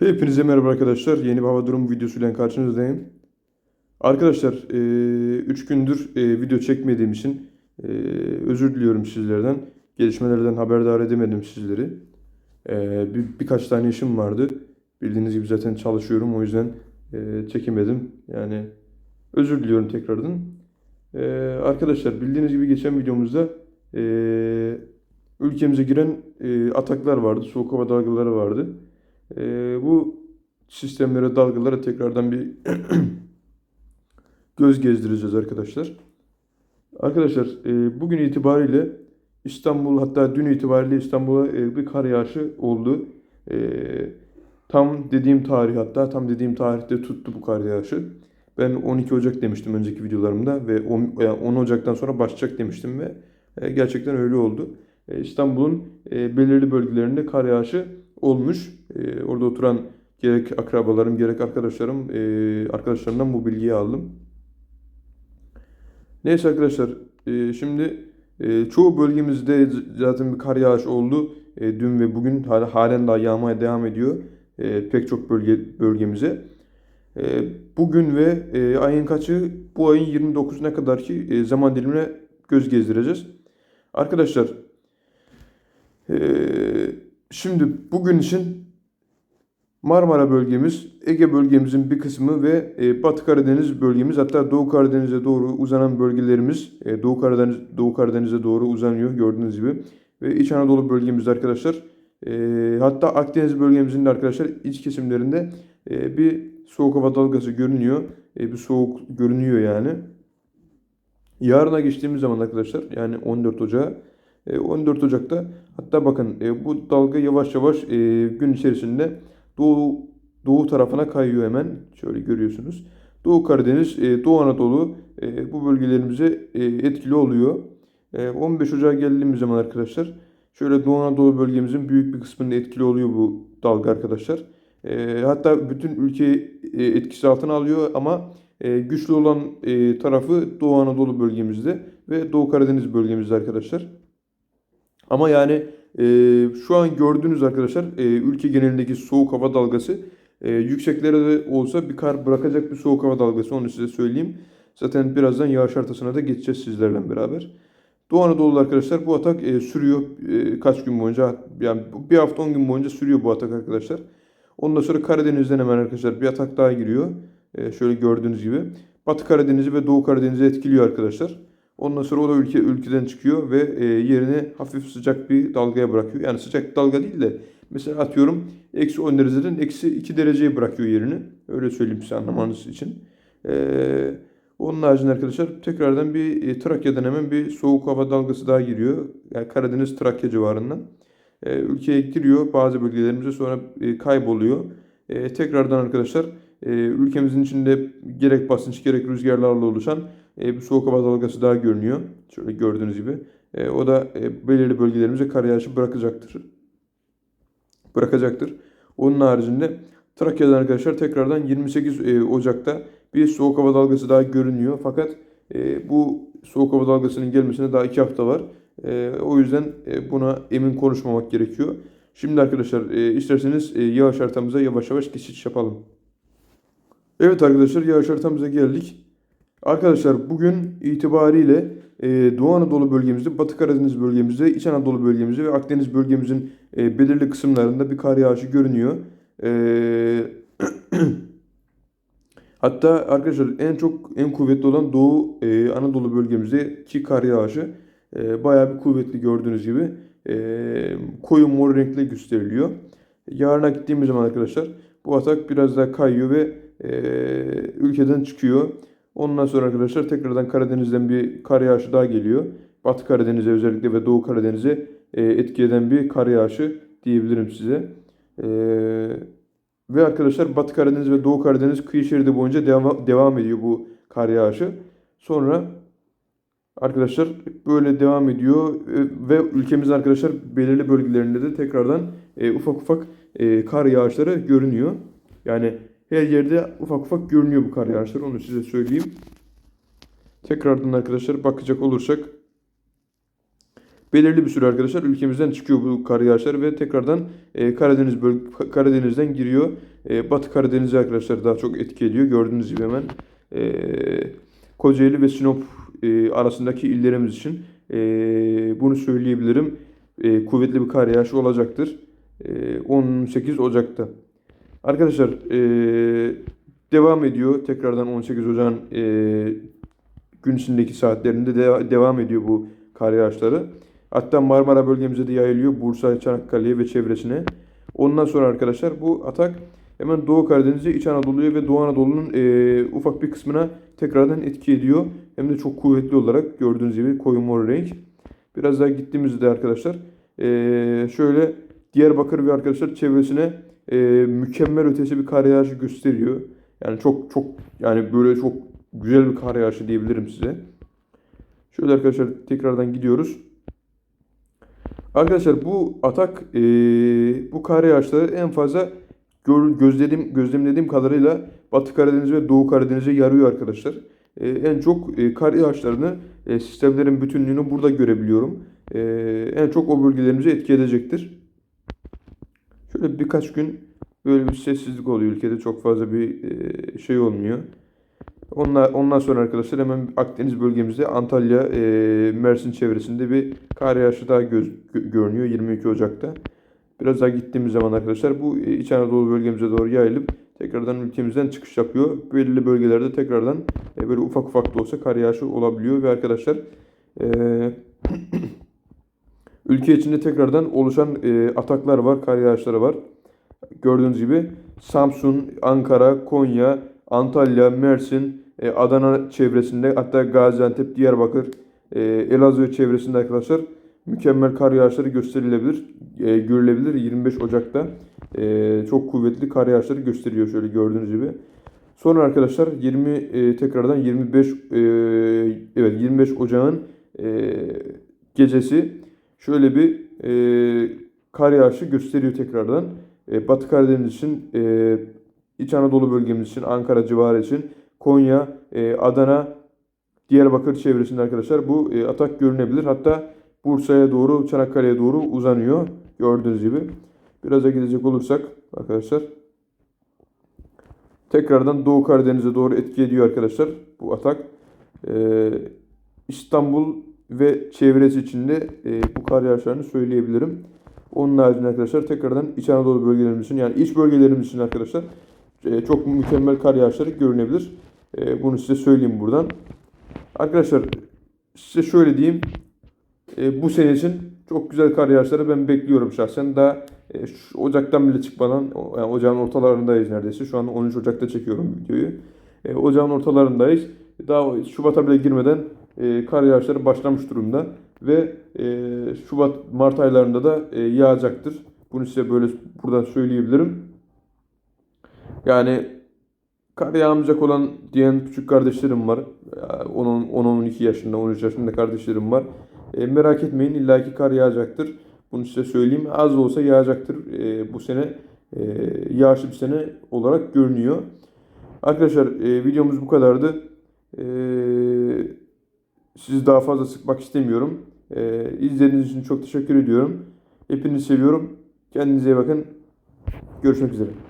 Hepinize merhaba arkadaşlar. Yeni bir hava durumu videosuyla karşınızdayım. Arkadaşlar 3 gündür e, video çekmediğim için e, özür diliyorum sizlerden. Gelişmelerden haberdar edemedim sizleri. E, bir, birkaç tane işim vardı. Bildiğiniz gibi zaten çalışıyorum. O yüzden e, çekemedim. Yani özür diliyorum tekrardan. E, arkadaşlar bildiğiniz gibi geçen videomuzda e, ülkemize giren e, ataklar vardı. Soğuk hava dalgaları vardı. Ee, bu sistemlere, dalgalara tekrardan bir göz gezdireceğiz arkadaşlar. Arkadaşlar e, bugün itibariyle İstanbul hatta dün itibariyle İstanbul'a e, bir kar yağışı oldu. E, tam dediğim tarih hatta tam dediğim tarihte tuttu bu kar yağışı. Ben 12 Ocak demiştim önceki videolarımda ve 10, yani 10 Ocak'tan sonra başlayacak demiştim ve e, gerçekten öyle oldu. E, İstanbul'un e, belirli bölgelerinde kar yağışı olmuş. E, orada oturan gerek akrabalarım gerek arkadaşlarım e, arkadaşlarımdan bu bilgiyi aldım. Neyse arkadaşlar e, şimdi e, çoğu bölgemizde zaten bir kar yağışı oldu. E, dün ve bugün hala, halen daha yağmaya devam ediyor e, pek çok bölge bölgemize. E, bugün ve e, ayın kaçı bu ayın 29'una kadar ki e, zaman dilimine göz gezdireceğiz. Arkadaşlar e, Şimdi bugün için Marmara bölgemiz, Ege bölgemizin bir kısmı ve e, Batı Karadeniz bölgemiz hatta Doğu Karadeniz'e doğru uzanan bölgelerimiz e, Doğu Karadeniz Doğu Karadeniz'e doğru uzanıyor gördüğünüz gibi ve İç Anadolu bölgemiz arkadaşlar e, hatta Akdeniz bölgemizin de arkadaşlar iç kesimlerinde bir soğuk hava dalgası görünüyor. Bir soğuk görünüyor yani. Yarına geçtiğimiz zaman arkadaşlar yani 14 Ocağı 14 Ocak'ta hatta bakın e, bu dalga yavaş yavaş e, gün içerisinde doğu doğu tarafına kayıyor hemen. Şöyle görüyorsunuz. Doğu Karadeniz, e, Doğu Anadolu bu bölgelerimize etkili oluyor. 15 Ocak'a geldiğimiz zaman arkadaşlar şöyle Doğu Anadolu bölgemizin büyük bir kısmında etkili oluyor bu dalga arkadaşlar. Hatta bütün ülkeyi etkisi altına alıyor ama güçlü olan tarafı Doğu Anadolu bölgemizde ve Doğu Karadeniz bölgemizde arkadaşlar. Ama yani e, şu an gördüğünüz arkadaşlar e, ülke genelindeki soğuk hava dalgası e, yükseklere de olsa bir kar bırakacak bir soğuk hava dalgası onu size söyleyeyim. Zaten birazdan yağış haritasına da geçeceğiz sizlerle beraber. Doğu Anadolu'da arkadaşlar bu atak e, sürüyor e, kaç gün boyunca yani bir hafta 10 gün boyunca sürüyor bu atak arkadaşlar. Ondan sonra Karadeniz'den hemen arkadaşlar bir atak daha giriyor. E, şöyle gördüğünüz gibi. Batı Karadeniz'i ve Doğu Karadeniz'i etkiliyor arkadaşlar. Ondan sonra o da ülke ülkeden çıkıyor ve e, yerine hafif sıcak bir dalgaya bırakıyor. Yani sıcak dalga değil de mesela atıyorum eksi 10 dereceden eksi 2 dereceye bırakıyor yerini. Öyle söyleyeyim size anlamanız için. Ee, onun haricinde arkadaşlar tekrardan bir e, Trakya'dan hemen bir soğuk hava dalgası daha giriyor. Yani Karadeniz Trakya civarından. E, ülkeye giriyor bazı bölgelerimize sonra e, kayboluyor. E, tekrardan arkadaşlar ülkemizin içinde gerek basınç gerek rüzgarlarla oluşan e, bir soğuk hava dalgası daha görünüyor. Şöyle gördüğünüz gibi. E, o da e, belirli bölgelerimize kar yağışı bırakacaktır. Bırakacaktır. Onun haricinde Trakya'dan arkadaşlar tekrardan 28 e, Ocak'ta bir soğuk hava dalgası daha görünüyor. Fakat bu soğuk hava dalgasının gelmesine daha 2 hafta var. O yüzden buna emin konuşmamak gerekiyor. Şimdi arkadaşlar isterseniz yağış haritamıza yavaş yavaş geçiş yapalım. Evet arkadaşlar yağış haritamıza geldik. Arkadaşlar bugün itibariyle e, Doğu Anadolu bölgemizde, Batı Karadeniz bölgemizde, İç Anadolu bölgemizde ve Akdeniz bölgemizin e, belirli kısımlarında bir kar yağışı görünüyor. E, hatta arkadaşlar en çok en kuvvetli olan Doğu e, Anadolu bölgemizdeki kar yağışı e, bayağı bir kuvvetli gördüğünüz gibi koyu mor renkle gösteriliyor. Yarına gittiğimiz zaman arkadaşlar bu atak biraz daha kayıyor ve e, ülkeden çıkıyor. Ondan sonra arkadaşlar tekrardan Karadeniz'den bir kar yağışı daha geliyor. Batı Karadeniz'e özellikle ve Doğu Karadeniz'e e, etki eden bir kar yağışı diyebilirim size. E, ve arkadaşlar Batı Karadeniz ve Doğu Karadeniz kıyı şeridi boyunca devam, devam ediyor bu kar yağışı. Sonra arkadaşlar böyle devam ediyor e, ve ülkemizin arkadaşlar belirli bölgelerinde de tekrardan e, ufak ufak kar yağışları görünüyor. Yani her yerde ufak ufak görünüyor bu kar yağışları. Onu size söyleyeyim. Tekrardan arkadaşlar bakacak olursak belirli bir süre arkadaşlar ülkemizden çıkıyor bu kar yağışları ve tekrardan e, Karadeniz böl Karadeniz'den giriyor. E, Batı Karadeniz'e arkadaşlar daha çok etki ediyor. Gördüğünüz gibi hemen e, Kocaeli ve Sinop e, arasındaki illerimiz için e, bunu söyleyebilirim. E, kuvvetli bir kar yağışı olacaktır. E, 18 Ocak'ta. Arkadaşlar e, devam ediyor. Tekrardan 18 Ocak'ın e, gün içindeki saatlerinde de, devam ediyor bu kar yağışları. Hatta Marmara bölgemize de yayılıyor. Bursa, Çanakkale ve çevresine. Ondan sonra arkadaşlar bu atak hemen Doğu Karadeniz'e, İç Anadolu'ya ve Doğu Anadolu'nun e, ufak bir kısmına tekrardan etki ediyor. Hem de çok kuvvetli olarak gördüğünüz gibi koyu mor renk. Biraz daha gittiğimizde arkadaşlar e, şöyle Diyarbakır ve arkadaşlar çevresine e, mükemmel ötesi bir kar gösteriyor. Yani çok çok yani böyle çok güzel bir kar diyebilirim size. Şöyle arkadaşlar tekrardan gidiyoruz. Arkadaşlar bu atak e, bu kar en fazla gör, gözlediğim, gözlemlediğim kadarıyla Batı Karadeniz ve Doğu Karadeniz'e yarıyor arkadaşlar. E, en çok e, kar yağışlarını e, sistemlerin bütünlüğünü burada görebiliyorum. E, en çok o bölgelerimize etki edecektir. Şöyle birkaç gün böyle bir sessizlik oluyor ülkede çok fazla bir e, şey olmuyor. Ondan, ondan sonra arkadaşlar hemen Akdeniz bölgemizde Antalya, e, Mersin çevresinde bir kar yağışı daha göz, gö- görünüyor 22 Ocak'ta. Biraz daha gittiğimiz zaman arkadaşlar bu e, İç Anadolu bölgemize doğru yayılıp tekrardan ülkemizden çıkış yapıyor. Belirli bölgelerde tekrardan e, böyle ufak ufak da olsa kar yağışı olabiliyor ve arkadaşlar e, ülke içinde tekrardan oluşan e, ataklar var, kar yağışları var. Gördüğünüz gibi Samsun, Ankara, Konya, Antalya, Mersin, e, Adana çevresinde hatta Gaziantep, Diyarbakır, e, Elazığ çevresinde arkadaşlar mükemmel kar yağışları gösterilebilir, e, görülebilir 25 Ocak'ta. E, çok kuvvetli kar yağışları gösteriyor şöyle gördüğünüz gibi. Sonra arkadaşlar 20 e, tekrardan 25 e, evet 25 Ocak'ın e, gecesi şöyle bir e, kar yağışı gösteriyor tekrardan. E, Batı Karadeniz için, e, İç Anadolu bölgemiz için, Ankara civarı için, Konya, e, Adana, Diyarbakır çevresinde arkadaşlar bu e, atak görünebilir. Hatta Bursa'ya doğru, Çanakkale'ye doğru uzanıyor. Gördüğünüz gibi. Biraz da gidecek olursak arkadaşlar tekrardan Doğu Karadeniz'e doğru etki ediyor arkadaşlar bu atak. E, İstanbul ve çevresi içinde e, bu kar yağışlarını söyleyebilirim. Onun haricinde arkadaşlar tekrardan İç Anadolu bölgelerimiz için yani iç bölgelerimiz için arkadaşlar e, çok mükemmel kar yağışları görünebilir. E, bunu size söyleyeyim buradan. Arkadaşlar size şöyle diyeyim. E, bu sene için çok güzel kar yağışları ben bekliyorum şahsen. Daha e, Ocak'tan bile çıkmadan yani ocağın ortalarındayız neredeyse. Şu an 13 Ocak'ta çekiyorum videoyu. E, ocağın ortalarındayız. Daha Şubat'a bile girmeden e, kar yağışları başlamış durumda ve e, Şubat Mart aylarında da e, yağacaktır. Bunu size böyle buradan söyleyebilirim. Yani kar yağmayacak olan diyen küçük kardeşlerim var. 10-12 yaşında, 13 yaşında kardeşlerim var. E, merak etmeyin illaki kar yağacaktır. Bunu size söyleyeyim. Az olsa yağacaktır. E, bu sene e, yağışlı bir sene olarak görünüyor. Arkadaşlar e, videomuz bu kadardı. E, sizi daha fazla sıkmak istemiyorum. E, izlediğiniz için çok teşekkür ediyorum. Hepinizi seviyorum. Kendinize iyi bakın. Görüşmek üzere.